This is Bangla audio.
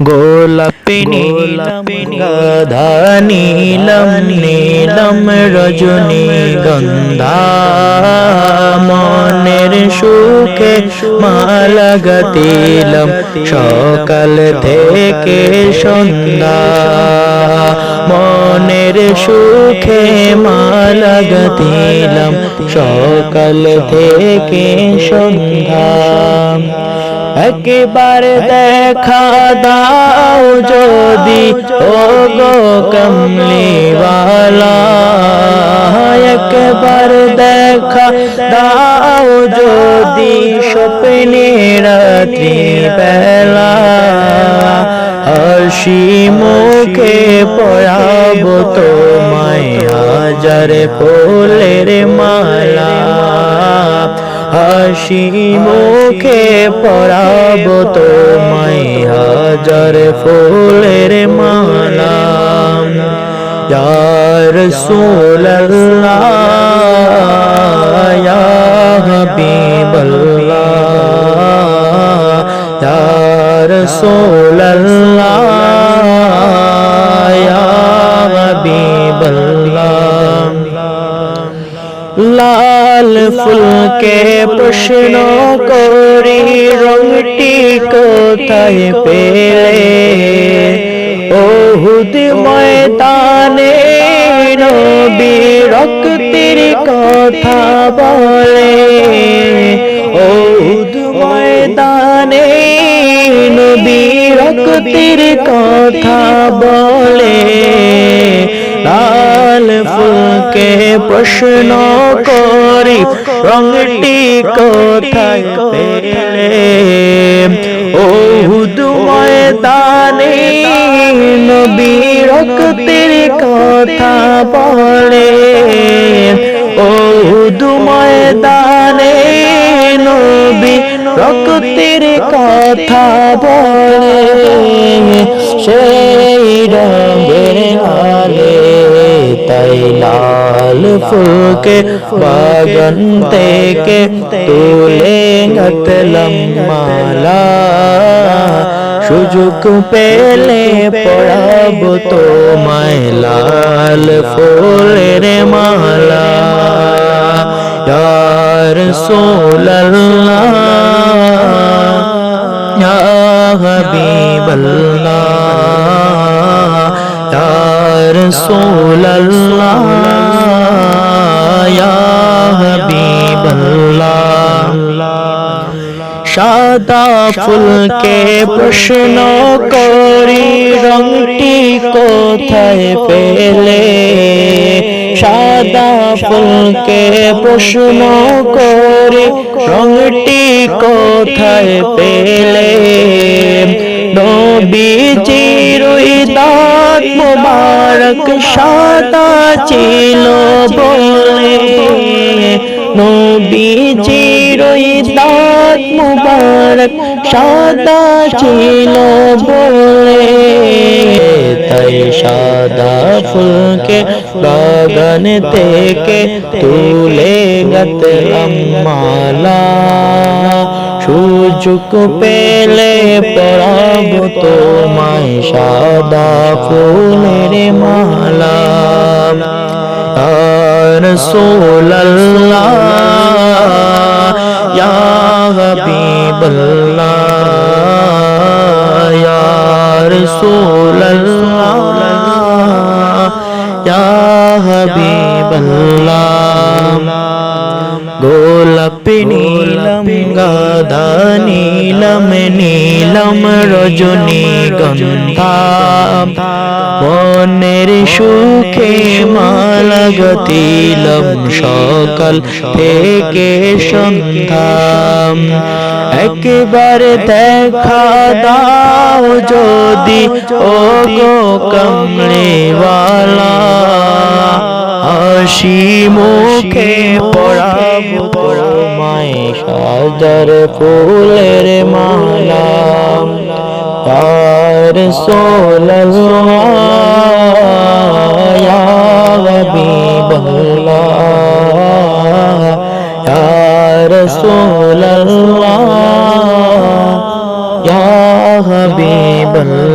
গোলাপি নীলম নীলম নীলম রজনী গন্ধা মনের সুখে মালা গতিলম সকাল থেকে সন্ধ্যা। মনের সুখে মালা গতিলম সকাল থেকে সন্ধ্যা। একবার দেখা দাও যদি ও গো কমলিওয়ালা। একবার দেখা দাও যদি, স্বপ্নে রাত্রি বেলা হাসি মুখে পড়াব তোমায়, হাজার ফুলের মালা। হাসি মুখে পরাব তোমায় হাজার ফুলের মালা। ইয়ার সোল্লাহ ইয়া হাবিবাল্লাহ ইয়ার সোল্লাহ লাল ফুলকে প্রশ্ন করি রংটি কোথায় পেলে? ওহুদ ময়দানে নবী রক্তির কথা বলে। ফুলকে প্রশ্ন করি, রংটি কোথায় পেলে? ও হুদু ময়দানে নবী রক্তের কথা বলে। ও হুদু ময়দানে নবী রক্তের কথা বলে। সেই রঙের আলে তাই লাল ফুলকে বাগান থেকে তুলে গতলম মালা। সুযোগ পেলে পড়াব তোমায় লাল ফুলের মালা। ইয়ার সোল্লাহ ইয়া হাবিবাল্লাহ। ইয়া রাসূলুল্লাহ, ইয়া হাবিবাল্লাহ। সাদা ফুলকে প্রশ্ন করি, রংটি কোথায় পেলে? সাদা ফুলকে প্রশ্ন করি, রংটি কোথায় পেলে? নবীজির দাঁত মুবারক সাদা ছিল বলে। নবীজির দাঁত মুবারক সাদা ছিল বলে। তাই সাদা ফুলকে বাগান থেকে তুলে গতলাম মালা। সুযোগ পেলে পরাব তোমায় সাদা ফুলের মালা। রসোল্লা হবিবল্লা রসোল্লা হবিবল্লা গোলাপি নীলম, গাধা নীলম নীলম, রজনী গন্ধা। মনের সুখে মালা গতিলম, সকাল থেকে সন্ধ্যা। একবার দেখা দাও যদি ও গো কমলেওয়ালা হাসি মুখে পড়াবো তোমায় সাজার ফুলের মালা তার সোল্লাহ হাবিবাল্লাহ